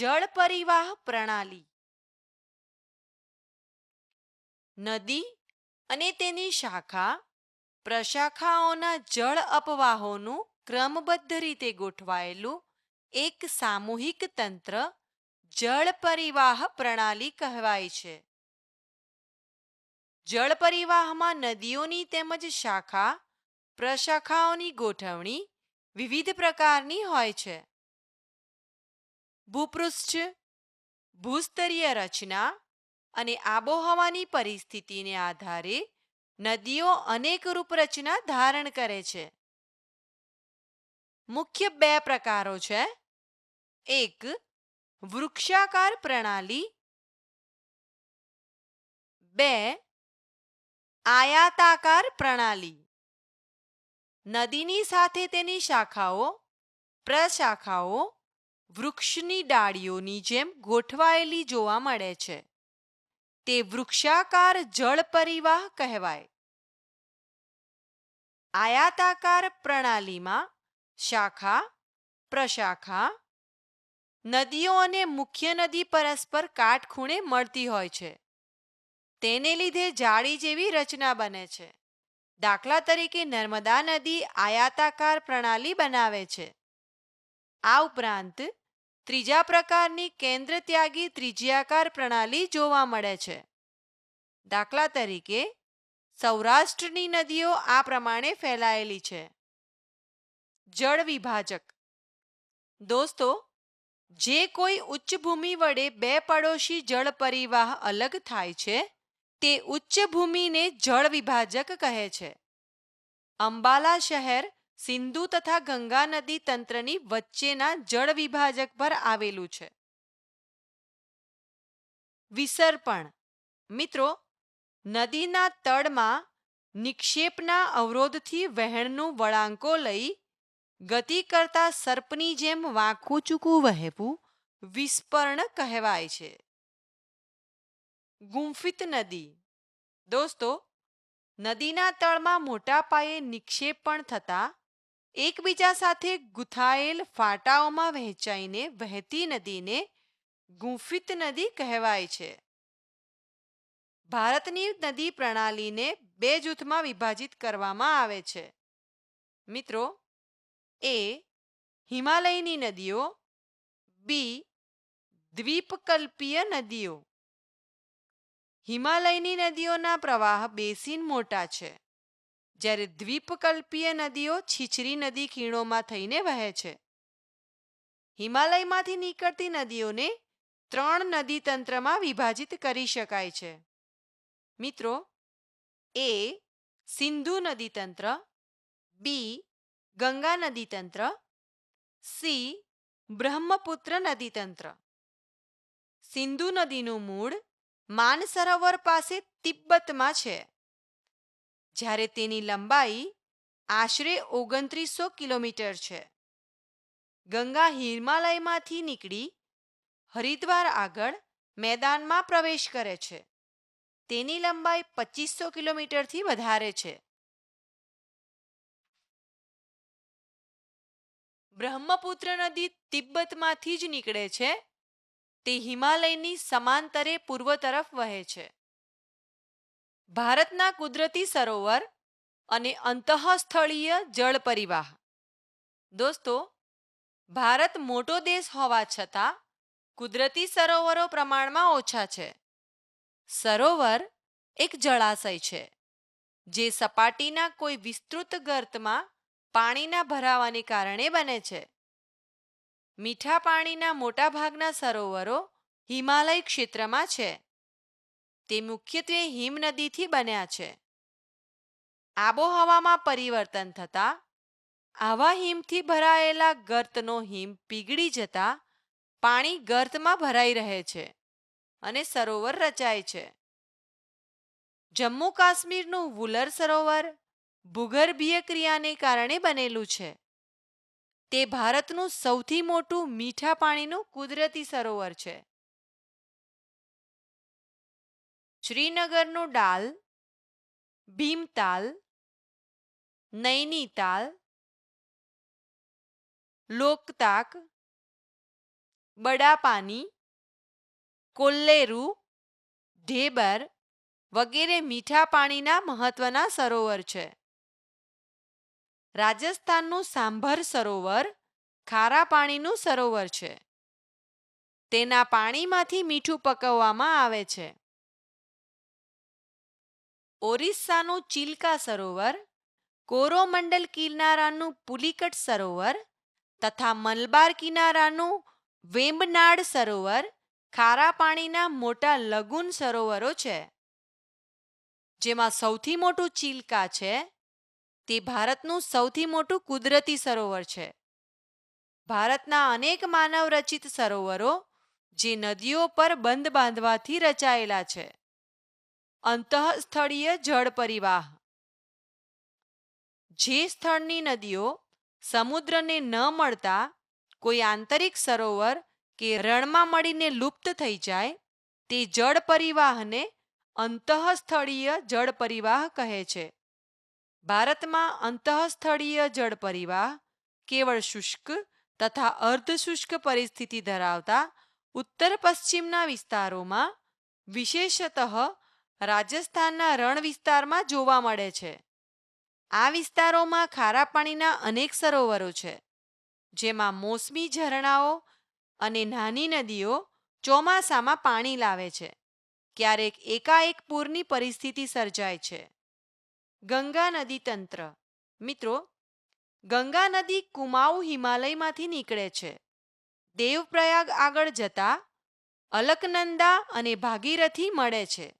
જળ પરિવાહ પ્રણાલી. નદી અને તેની શાખા પ્રશાખાઓના જળ અપવાહોનું ક્રમબદ્ધ રીતે ગોઠવાયેલું એક સામૂહિક તંત્ર જળ પરિવાહ પ્રણાલી કહેવાય છે. જળ પરિવાહમાં નદીઓની તેમજ શાખા પ્રશાખાઓની ગોઠવણી વિવિધ પ્રકારની હોય છે. ભૂપૃષ્ઠ, ભૂસ્તરીય રચના અને આબોહવાની પરિસ્થિતિને આધારે નદીઓ અનેક રૂપરચના ધારણ કરે છે. મુખ્ય બે પ્રકારો છે. એક, વૃક્ષાકાર પ્રણાલી. બે, આયાતાકાર પ્રણાલી. નદીની સાથે તેની શાખાઓ, પ્રશાખાઓ વૃક્ષની ડાળીઓની જેમ ગોઠવાયેલી જોવા મળે છે. તે વૃક્ષાકાર જળ પરિવાહ કહેવાય. આયાતાકાર પ્રણાલીમાં શાખા, પ્રશાખા, નદીઓ અને મુખ્ય નદી પરસ્પર કાટખૂણે મળતી હોય છે. તેને લીધે જાળી જેવી રચના બને છે. દાખલા તરીકે નર્મદા નદી આયાતાકાર પ્રણાલી બનાવે છે. આ ઉપરાંત ત્રીજા પ્રકારની કેન્દ્ર ત્યાગી ત્રિજ્યાકાર પ્રણાલી જોવા મળે છે. દાખલા તરીકે, સૌરાષ્ટ્રની નદીઓ આ પ્રમાણે ફેલાયેલી છે. જળ વિભાજક. દોસ્તો, જે કોઈ ઉચ્ચભૂમિ વડે બે પડોશી જળ પરિવાહ અલગ થાય છે, તે ઉચ્ચભૂમિને જળ વિભાજક કહે છે. અંબાલા શહેર સિંધુ તથા ગંગા નદી તંત્રની વચ્ચેના જળ વિભાજક પર આવેલું છે. વિસર્પણ. મિત્રો, નદીના તળમાં નિક્ષેપના અવરોધથી વહેણનું વળાંકો લઈ ગતિ કરતા સર્પની જેમ વાંકું ચૂકું વહેવું વિસ્પર્ણ કહેવાય છે. ગુંફિત નદી. દોસ્તો, નદીના તળમાં મોટા પાયે નિક્ષેપ પણ થતા એકબીજા સાથે ગૂંથાયેલ ફાટાઓમાં વહેંચાઈને વહેતી નદીને ગુંફિત નદી કહેવાય છે. ભારતની નદી પ્રણાલીને બે જૂથમાં વિભાજિત કરવામાં આવે છે. મિત્રો, એ હિમાલયની નદીઓ, બી દ્વીપકલ્પીય નદીઓ. હિમાલયની નદીઓના પ્રવાહ બેસીન મોટા છે. જ્યારે દ્વીપકલ્પીય નદીઓ છીછરી નદી ખીણોમાં થઈને વહે છે. હિમાલયમાંથી નીકળતી નદીઓને ત્રણ નદી તંત્રમાં વિભાજિત કરી શકાય છે. મિત્રો, એ સિંધુ નદી તંત્ર બી ગંગા નદી તંત્ર સી બ્રહ્મપુત્ર નદી તંત્ર સિંધુ નદીનું મૂળ માનસરોવર પાસે તિબ્બતમાં છે. જ્યારે તેની લંબાઈ આશરે ઓગણત્રીસો કિલોમીટર છે. ગંગા હિમાલયમાંથી નીકળી હરિદ્વાર આગળ મેદાનમાં પ્રવેશ કરે છે. તેની લંબાઈ પચીસો કિલોમીટરથી વધારે છે. બ્રહ્મપુત્ર નદી તિબ્બતમાંથી જ નીકળે છે. તે હિમાલયની સમાંતરે પૂર્વ તરફ વહે છે. ભારતના કુદરતી સરોવર અને અંતઃસ્થળીય જળ પરિવાહ. દોસ્તો, ભારત મોટો દેશ હોવા છતાં કુદરતી સરોવરો પ્રમાણમાં ઓછા છે. સરોવર એક જળાશય છે, જે સપાટીના કોઈ વિસ્તૃત ગર્તમાં પાણીના ભરાવાને કારણે બને છે. મીઠા પાણીના મોટાભાગના સરોવરો હિમાલય ક્ષેત્રમાં છે. તે મુખ્યત્વે હિમનદીથી બન્યા છે. આબોહવામાં પરિવર્તન થતાં, આવા હિમથી ભરાયેલા ગર્તનો હિમ પીગળી જતા પાણી ગર્તમાં ભરાઈ રહે છે અને સરોવર રચાય છે. જમ્મુ કાશ્મીરનું વુલર સરોવર ભૂગર્ભીય ક્રિયાને કારણે બનેલું છે. તે ભારતનું સૌથી મોટું મીઠા પાણીનું કુદરતી સરોવર છે. શ્રીનગરનું ડાલ ભીમતાલ નૈનીતાલ લોકતાક, બડાપાની, કોલ્લેરુ, ઢેબર વગેરે મીઠા પાણીના મહત્વના સરોવર છે. રાજસ્થાનનું સાંભર સરોવર ખારા પાણીનું સરોવર છે. તેના પાણીમાંથી મીઠું પકવવામાં આવે છે. ઓરિસ્સાનું ચિલ્કા સરોવર, કોરોમંડલ કિનારાનું પુલિકટ સરોવર તથા મલબાર કિનારાનું વેમ્બનાડ સરોવર ખારા પાણીના મોટા લગુન સરોવરો છે. જેમાં સૌથી મોટું ચિલ્કા છે, તે ભારતનું સૌથી મોટું કુદરતી સરોવર છે. ભારતના અનેક માનવ રચિત સરોવરો જે નદીઓ પર બંધ બાંધવાથી રચાયેલા છે. અંતઃસ્થળીય જળ પરિવાહ. જે સ્થળની નદીઓ સમુદ્રને ન મળતા, કોઈ આંતરિક સરોવર કે રણમાં મળીને લુપ્ત થઈ જાય, તે જળ પરિવાહને અંતઃસ્થળીય જળ પરિવાહ કહે છે. ભારતમાં અંતઃસ્થળીય જળ પરિવાહ કેવળ શુષ્ક તથા અર્ધશુષ્ક પરિસ્થિતિ ધરાવતા ઉત્તર પશ્ચિમના વિસ્તારોમાં, વિશેષતઃ રાજસ્થાનના રણ વિસ્તારમાં જોવા મળે છે. આ વિસ્તારોમાં ખારા પાણીના અનેક સરોવરો છે, જેમાં મોસમી ઝરણાઓ અને નાની નદીઓ ચોમાસામાં પાણી લાવે છે. ક્યારેક એકાએક પૂરની પરિસ્થિતિ સર્જાય છે. ગંગા નદી તંત્ર. મિત્રો, ગંગા નદી કુમાઉ હિમાલયમાંથી નીકળે છે. દેવપ્રયાગ આગળ જતા અલકનંદા અને ભાગીરથી મળે છે.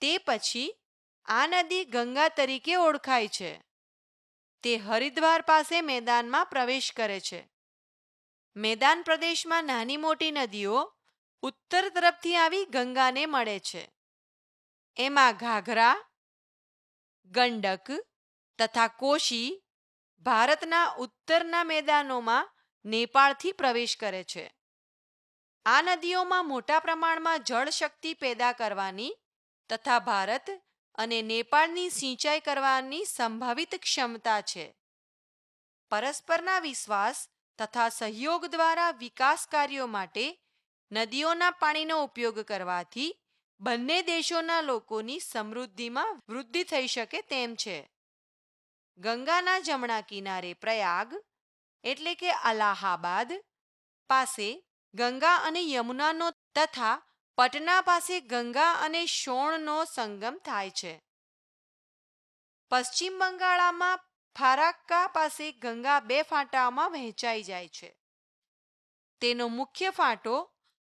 તે પછી આ નદી ગંગા તરીકે ઓળખાય છે. તે હરિદ્વાર પાસે મેદાનમાં પ્રવેશ કરે છે. મેદાન પ્રદેશમાં નાની મોટી નદીઓ ઉત્તર તરફથી આવી ગંગાને મળે છે. એમાં ઘાઘરા, ગંડક તથા કોશી ભારતના ઉત્તરના મેદાનોમાં નેપાળથી પ્રવેશ કરે છે. આ નદીઓમાં મોટા પ્રમાણમાં જળશક્તિ પેદા કરવાની તથા ભારત અને નેપાળની સિંચાઈ કરવાની સંભવિત ક્ષમતા છે. પરસ્પરના વિશ્વાસ તથા સહયોગ દ્વારા વિકાસ કાર્યો માટે નદીઓના પાણીનો ઉપયોગ કરવાથી બંને દેશોના લોકોની સમૃદ્ધિમાં વૃદ્ધિ થઈ શકે તેમ છે. ગંગાના જમણા કિનારે પ્રયાગ એટલે કે અલાહાબાદ પાસે ગંગા અને યમુનાનો તથા પટના પાસે ગંગા અને શોણનો સંગમ થાય છે. પશ્ચિમ બંગાળામાં ફારાક્કા પાસે ગંગા બે ફાંટાઓમાં વહેંચાઈ જાય છે. તેનો મુખ્ય ફાંટો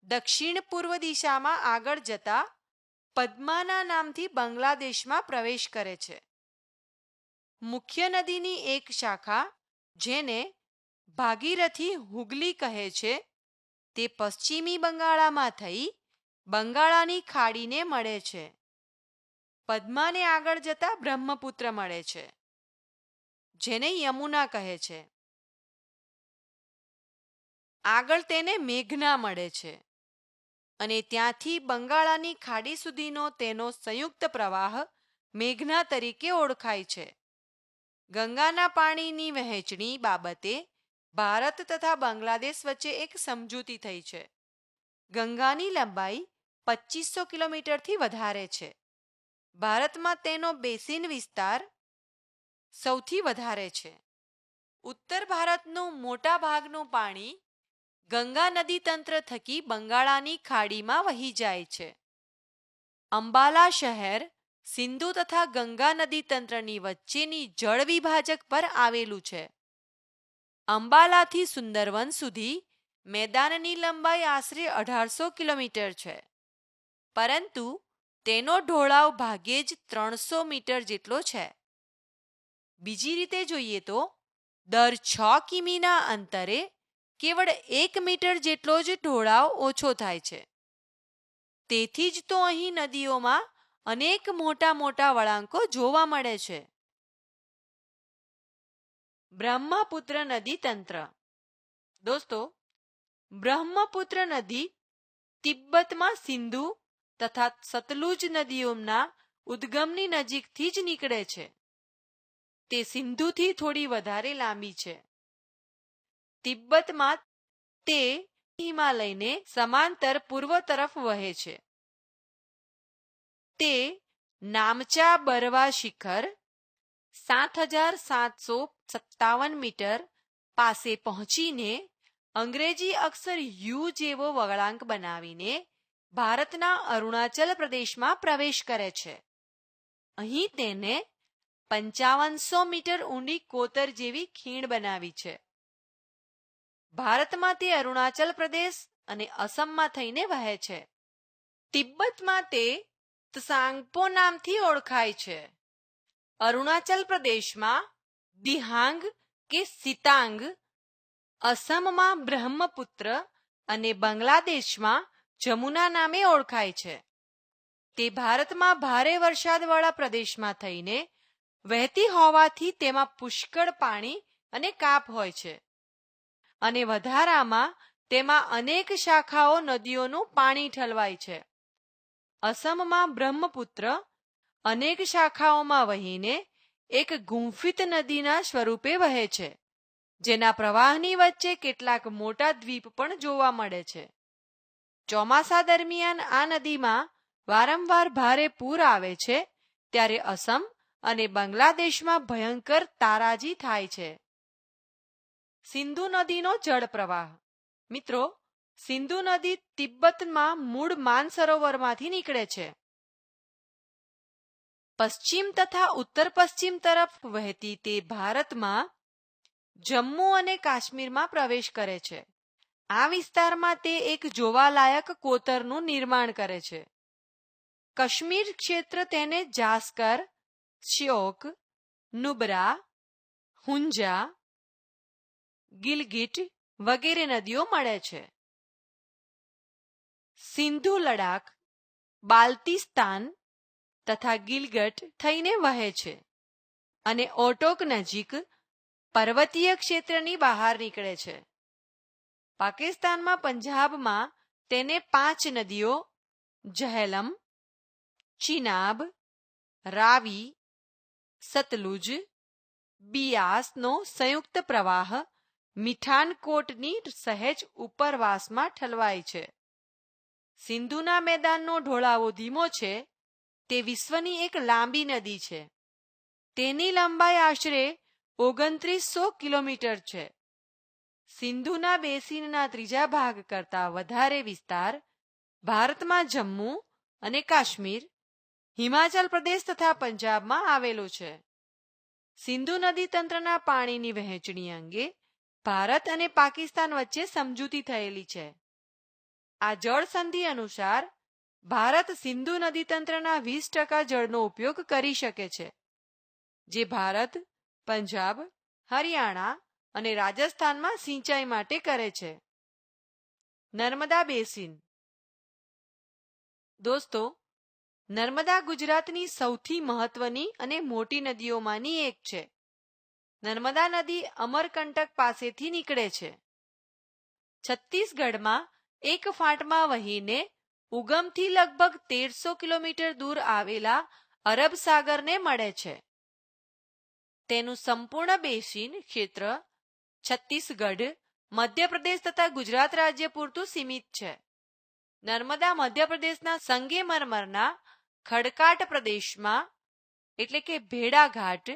દક્ષિણ પૂર્વ દિશામાં આગળ જતા પદ્માના નામથી બાંગ્લાદેશમાં પ્રવેશ કરે છે. મુખ્ય નદીની એક શાખા, જેને ભાગીરથી હુગલી કહે છે, તે પશ્ચિમી બંગાળામાં થઈ બંગાળાની ખાડીને મળે છે. પદ્માને આગળ જતા બ્રહ્મપુત્ર મળે છે. જેને યમુના કહે છે. આગળ તેને મેઘના મળે છે. અને ત્યાંથી બંગાળાની ખાડી સુધીનો તેનો સંયુક્ત પ્રવાહ મેઘના તરીકે ઓળખાય છે. ગંગાના પાણીની વહેંચણી બાબતે ભારત તથા બાંગ્લાદેશ વચ્ચે એક સમજૂતી થઈ છે. ગંગાની લંબાઈ પચીસો કિલોમીટરથી વધારે છે. ભારતમાં તેનો બેસિન વિસ્તાર સૌથી વધારે છે. ઉત્તર ભારતનું મોટા ભાગનું પાણી ગંગા નદી તંત્ર થકી બંગાળાની ખાડીમાં વહી જાય છે. અંબાલા શહેર સિંધુ તથા ગંગા નદી તંત્રની વચ્ચેની જળ વિભાજક પર આવેલું છે. અંબાલાથી સુંદરવન સુધી મેદાનની લંબાઈ આશરે અઢારસો કિલોમીટર છે. પરંતુ તેનો ઢોળાવ ભાગ્યે જ ત્રણસો મીટર જેટલો છે. બીજી રીતે જોઈએ તો, દર છ કિમીના અંતરે કેવળ એક મીટર જેટલો જ ઢોળાવ ઓછો થાય છે. તેથી જ તો અહીં નદીઓમાં અનેક મોટા મોટા વળાંકો જોવા મળે છે. બ્રહ્મપુત્ર નદી તંત્ર દોસ્તો બ્રહ્મપુત્ર નદી, તિબ્બતમાં સિંધુ તથા સતલુજ નદીઓના ઉદ્ગમની નજીકથી જ નીકળે છે. તે સિંધુથી થોડી વધારે લાંબી છે. તિબ્બતમાં તે હિમાલયને સમાંતર પૂર્વ તરફ વહે છે. તે નામચા બરવા શિખર સાત હજાર સાતસો સત્તાવન મીટર પાસે પહોંચીને અંગ્રેજી અક્ષર યુ જેવો વળાંક બનાવીને ભારતના અરુણાચલ પ્રદેશમાં પ્રવેશ કરે છે. અહીં તેને પંચાવનસો મીટર ઊંડી કોતર જેવી ખીણ બનાવી છે. ભારતમાં તે અરુણાચલ પ્રદેશ અને અસમમાં થઈને વહે છે. તિબ્બતમાં તે ત્સાંગપો નામથી ઓળખાય છે. અરુણાચલ પ્રદેશમાં દિહાંગ કે સિતાંગ અસમમાં બ્રહ્મપુત્ર અને બાંગ્લાદેશમાં જમુના નામે ઓળખાય છે. તે ભારતમાં ભારે વરસાદવાળા પ્રદેશમાં થઈને વહેતી હોવાથી તેમાં પુષ્કળ પાણી અને કાપ હોય છે. અને વધારામાં તેમાં અનેક શાખાઓ નદીઓનું પાણી ઠલવાય છે. અસમમાં બ્રહ્મપુત્ર અનેક શાખાઓમાં વહીને એક ગુંફિત નદીના સ્વરૂપે વહે છે. જેના પ્રવાહની વચ્ચે કેટલાક મોટા દ્વીપ પણ જોવા મળે છે. ચોમાસા દરમિયાન આ નદીમાં વારંવાર ભારે પૂર આવે છે, ત્યારે અસમ અને બાંગ્લાદેશમાં ભયંકર તારાજી થાય છે. સિંધુ નદીનો જળ પ્રવાહ મિત્રો, સિંધુ નદી તિબ્બતમાં મૂળ માનસરોવરમાંથી નીકળે છે. પશ્ચિમ તથા ઉત્તર પશ્ચિમ તરફ વહેતી તે ભારતમાં જમ્મુ અને કાશ્મીરમાં પ્રવેશ કરે છે. આ વિસ્તારમાં તે એક જોવાલાયક કોતરનું નિર્માણ કરે છે. કાશ્મીર ક્ષેત્ર તેને જાસ્કર, શ્યોક, નુબરા, હુંજા, ગિલગિટ વગેરે નદીઓ મળે છે. સિંધુ લડાખ, બાલ્તિસ્તાન તથા ગિલગટ થઈને વહે છે અને ઓટોક નજીક પર્વતીય ક્ષેત્રની બહાર નીકળે છે. પાકિસ્તાનમાં પંજાબમાં તેને પાંચ નદીઓ જહેલમ ચિનાબ, રાવી, સતલુજ, બિયાસનો સંયુક્ત પ્રવાહ, મીઠાનકોટની સહેજ ઉપરવાસમાં ઠલવાય છે. સિંધુના મેદાનનો ઢોળાવો ધીમો છે, તે વિશ્વની એક લાંબી નદી છે. તેની લંબાઈ આશરે ઓગણત્રીસો કિલોમીટર છે. સિંધુના બેસીનના ત્રીજા ભાગ કરતા વધારે વિસ્તાર ભારતમાં જમ્મુ અને કાશ્મીર, હિમાચલ પ્રદેશ તથા પંજાબમાં આવેલો છે. સિંધુ નદી તંત્રના પાણીની વહેંચણી અંગે ભારત અને પાકિસ્તાન વચ્ચે સમજૂતી થયેલી છે. આ જળ સંધિ અનુસાર ભારત સિંધુ નદી તંત્રના વીસ ટકા જળનો ઉપયોગ કરી શકે છે, જે ભારત પંજાબ, હરિયાણા અને રાજસ્થાનમાં સિંચાઈ માટે કરે છે. નર્મદા બેસિન. દોસ્તો, નર્મદા ગુજરાતની સૌથી મહત્વની અને મોટી નદીઓમાંની એક છે. નર્મદા નદી અમરકંટક પાસેથી નીકળે છે. છત્તીસગઢમાં એક ફાંટમાં વહીને ઉગમથી લગભગ તેરસો કિલોમીટર દૂર આવેલા અરબ સાગરને મળે છે. તેનું સંપૂર્ણ બેસિન ક્ષેત્ર છત્તીસગઢ, મધ્યપ્રદેશ તથા ગુજરાત રાજ્ય પૂરતું સીમિત છે. નર્મદા મધ્યપ્રદેશના સંગેમરમરના ખડકાટ પ્રદેશમાં, એટલે કે ભેડાઘાટ,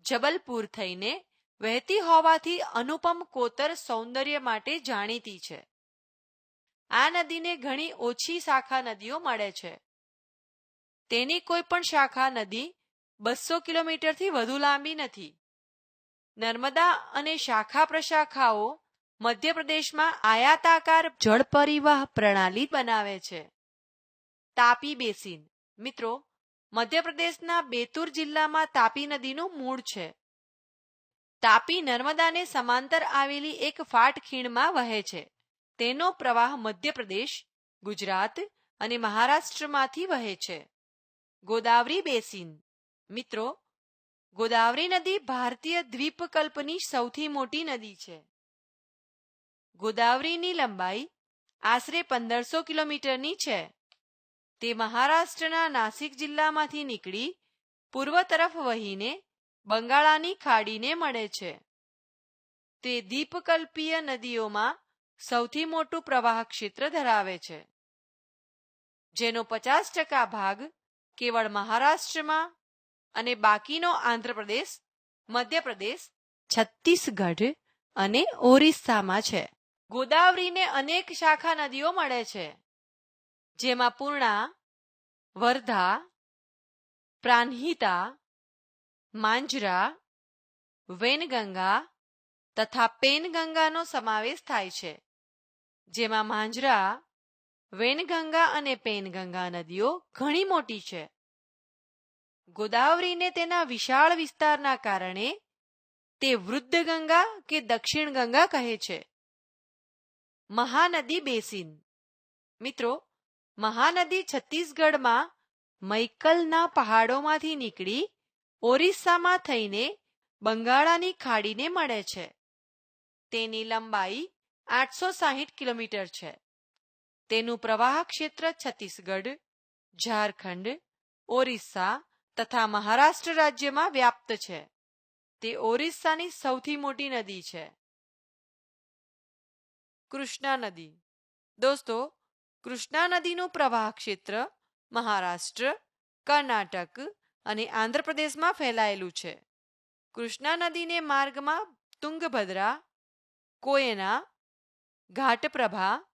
જબલપુર થઈને વહેતી હોવાથી અનુપમ કોતર સૌંદર્ય માટે જાણીતી છે. આ નદીને ઘણી ઓછી શાખા નદીઓ મળે છે. તેની કોઈ પણ શાખા નદી બસો કિલોમીટરથી વધુ લાંબી નથી. નર્મદા અને શાખા પ્રશાખાઓ મધ્યપ્રદેશમાં આયાતાકાર જળ પરિવાહ પ્રણાલી બનાવે છે. તાપી બેસિન. મિત્રો, મધ્યપ્રદેશના બેતુર જિલ્લામાં તાપી નદીનું મૂળ છે. તાપી નર્મદાને સમાંતર આવેલી એક ફાટ ખીણમાં વહે છે. તેનો પ્રવાહ મધ્યપ્રદેશ, ગુજરાત અને મહારાષ્ટ્રમાંથી વહે છે. ગોદાવરી બેસિન. મિત્રો, ગોદાવરી નદી ભારતીય દ્વીપકલ્પની સૌથી મોટી નદી છે. ગોદાવરીની લંબાઈ આશરે પંદરસો કિલોમીટરની છે. તે મહારાષ્ટ્રના નાસિક જિલ્લામાંથી નીકળી પૂર્વ તરફ વહીને બંગાળાની ખાડીને મળે છે. તે દ્વીપકલ્પીય નદીઓમાં સૌથી મોટું પ્રવાહ ક્ષેત્ર ધરાવે છે. જેનો પચાસ ટકા ભાગ કેવળ મહારાષ્ટ્રમાં અને બાકીનો આંધ્રપ્રદેશ, મધ્યપ્રદેશ, છત્તીસગઢ અને ઓરિસ્સામાં છે. ગોદાવરીને અનેક શાખા નદીઓ મળે છે, જેમાં પૂર્ણા, વર્ધા, પ્રાણહિતા, માંજરા, વેનગંગા તથા પેનગંગાનો સમાવેશ થાય છે, જેમાં માંજરા, વેનગંગા અને પેનગંગા નદીઓ ઘણી મોટી છે. ગોદાવરીને તેના વિશાળ વિસ્તારના કારણે તે વૃદ્ધ ગંગા કે દક્ષિણ ગંગા કહે છે. મહાનદી બેસિન. મિત્રો, મહાનદી છત્તીસગઢમાં મૈકલના પહાડોમાંથી નીકળી ઓરિસ્સામાં થઈને બંગાળાની ખાડીને મળે છે. તેની લંબાઈ આઠસો સાહીઠ કિલોમીટર છે. તેનું પ્રવાહ ક્ષેત્ર છત્તીસગઢ, ઝારખંડ, ઓરિસ્સા તથા મહારાષ્ટ્ર રાજ્યમાં વ્યાપ્ત છે. તે ઓરિસ્સાની સૌથી મોટી નદી છે. કૃષ્ણા નદી. દોસ્તો, કૃષ્ણા નદીનું પ્રવાહ ક્ષેત્ર મહારાષ્ટ્ર, કર્ણાટક અને આંધ્રપ્રદેશમાં ફેલાયેલું છે. કૃષ્ણા નદીને માર્ગમાં તુંગભદ્રા કોયના ઘાટપ્રભા,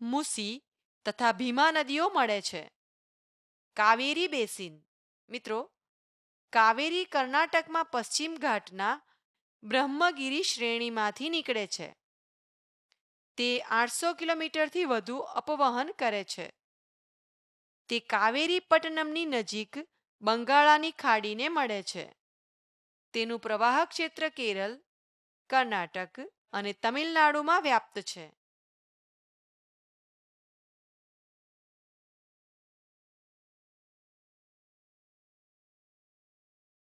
મુસી તથા ભીમા નદીઓ મળે છે. કાવેરી બેસિન. મિત્રો, કાવેરી કર્ણાટકમાં પશ્ચિમ ઘાટના બ્રહ્મગીરી શ્રેણીમાંથી નીકળે છે. તે આઠસો કિલોમીટરથી વધુ અપવહન કરે છે. તે કાવેરી પટ્ટનમની નજીક બંગાળાની ખાડીને મળે છે. તેનું પ્રવાહ ક્ષેત્ર કેરળ, કર્ણાટક અને તમિલનાડુમાં વ્યાપ્ત છે.